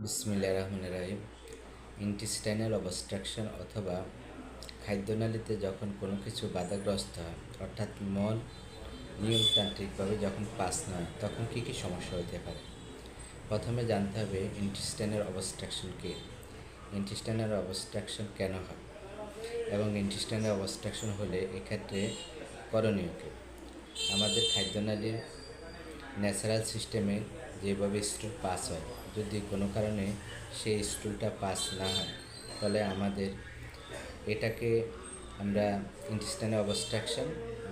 বিসমিল্লা রহমান রাহিম। Intestinal obstruction অথবা খাদ্যনালীতে যখন কোনো কিছু বাধাগ্রস্ত হয়, অর্থাৎ মল নিয়মতান্ত্রিকভাবে যখন পাস না হয়, তখন কী কী সমস্যা হতে পারে? প্রথমে জানতে হবে ইন্টেস্টাইনাল অবস্ট্রাকশন কী? ইন্টেস্টাইনাল অবস্ট্রাকশন কেন হয়? এবং ইন্টেস্টাইনাল অবস্ট্রাকশন হলে এক্ষেত্রে করণীয় কী? আমাদের খাদ্যনালীর ন্যাচারাল সিস্টেমে যেভাবে স্টুল পাস হয়। যদি কোনো কারণে সেই স্টুলটা পাস না হয়, তাহলে আমাদের এটাকে আমরা ইন্টেস্টাইনাল অবস্ট্রাকশন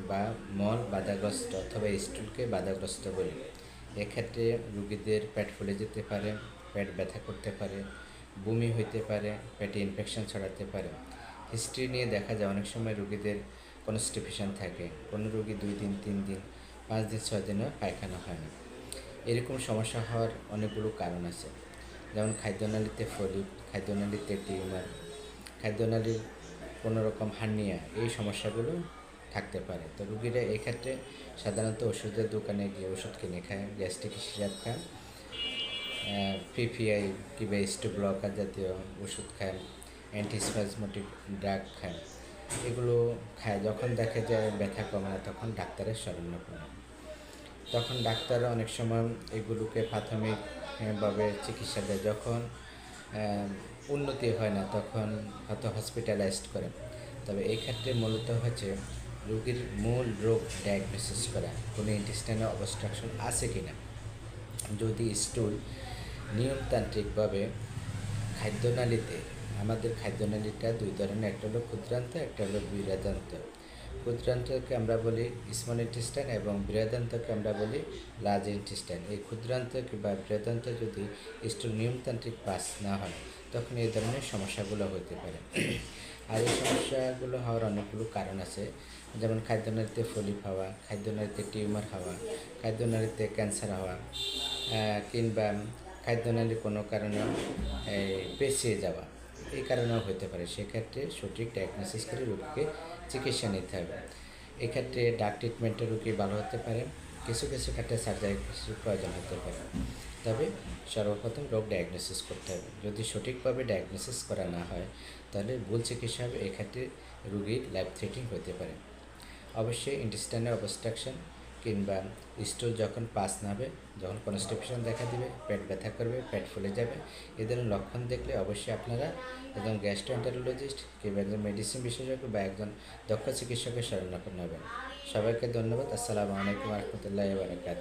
বা মল বাধাগ্রস্ত অথবা স্টুলকে বাধাগ্রস্ত বলি। এক্ষেত্রে রুগীদের পেট ফুলে যেতে পারে, পেট ব্যথা করতে পারে, বমি হইতে পারে, পেটে ইনফেকশন ছড়াতে পারে। হিস্ট্রি নিয়ে দেখা যায়, অনেক সময় রুগীদের কনস্টিপেশন থাকে। কোনো রুগী দুই দিন, তিন দিন, পাঁচ দিন, ছয় দিনও পায়খানা হয় না। এরকম সমস্যা হওয়ার অনেকগুলো কারণ আছে। যেমন খাদ্যনালীতে ফলিক, খাদ্যনালীতে টিউমার, খাদ্যনালীর কোনো রকম হার্নিয়া, এই সমস্যাগুলো থাকতে পারে। তো রুগীরা এক্ষেত্রে সাধারণত ওষুধের দোকানে গিয়ে ওষুধ কিনে খায়, গ্যাস্ট্রিক সিরাপ খায় পিপিআই কিংবা স্টো ব্লকার জাতীয় ওষুধ খায়, অ্যান্টিস্পাজমেটিক ড্রাগ খায়, এগুলো খায়। যখন দেখে যায় ব্যথা কমে তখন ডাক্তারের শরণাপন্ন তখন ডাক্তাররা অনেক সময় এগুলোকে প্রাথমিকভাবে চিকিৎসা দেয়। যখন উন্নতি হয় না, তখন হয়তো হসপিটালাইজড করে। তবে এই ক্ষেত্রে মূলত হচ্ছে রোগীর মূল রোগ ডায়াগনোসিস করা। কোনো ইন্টেস্টাইনাল অবস্ট্রাকশন আছে কি না যদি স্টুল নিয়মতান্ত্রিকভাবে খাদ্যনালীতে, আমাদের খাদ্যনালীটা দুই ধরনের, একটা হলো ক্ষুদ্রান্ত, একটা হলো বৃহদান্ত ক্ষুদ্রান্তকে আমরা বলি স্মল ইন্টেস্টাইন এবং বৃহদান্তকে আমরা বলি লার্জ ইন্টেস্টাইন এই ক্ষুদ্রান্ত কিংবা বৃহদান্ত যদি স্টুল নিয়মতান্ত্রিক পাস না হয়, তখন এই ধরনের সমস্যাগুলো হতে পারে। আর এই সমস্যাগুলো হওয়ার অনেকগুলো কারণ আছে। যেমন খাদ্যনালীতে ফলিপ হওয়া, খাদ্যনালীতে টিউমার হওয়া, খাদ্যনালীতে ক্যান্সার হওয়া কিংবা খাদ্যনালী কোনো কারণে পেছিয়ে যাওয়া। এই কারণেও হতে পারে। সেক্ষেত্রে সঠিক ডায়াগনোসিস করে রোগীকে চিকিৎসা নিতে হবে। এক্ষেত্রে ডাক ট্রিটমেন্টের রোগী ভালো হতে পারে। কিছু কিছু ক্ষেত্রে সার্জারি প্রয়োজন হতে পারে। তবে সর্বপ্রথম রোগ ডায়াগনোসিস করতে হবে। যদি সঠিকভাবে ডায়াগনোসিস করা না হয়, তাহলে ভুল চিকিৎসা হবে। এক্ষেত্রে রুগীর লাইফ থ্রেটিং হতে পারে। অবশ্যই ইন্টেস্টাইনাল অবস্ট্রাকশন কিংবা স্টুল যখন পাস না হবে যখন কনস্টিপেশন দেখা দিবে, পেট ব্যথা করবে, পেট ফুলে যাবে এদের লক্ষণ দেখলে অবশ্যই আপনারা একজন গ্যাস্ট্রোএন্টারোলজিস্ট কিংবা একজন মেডিসিন বিশেষজ্ঞ বা একজন দক্ষ চিকিৎসকের শরণাপন্ন হবেন সবাইকে ধন্যবাদ। আসসালামু আলাইকুম রহমতুল্লাহ বারকাত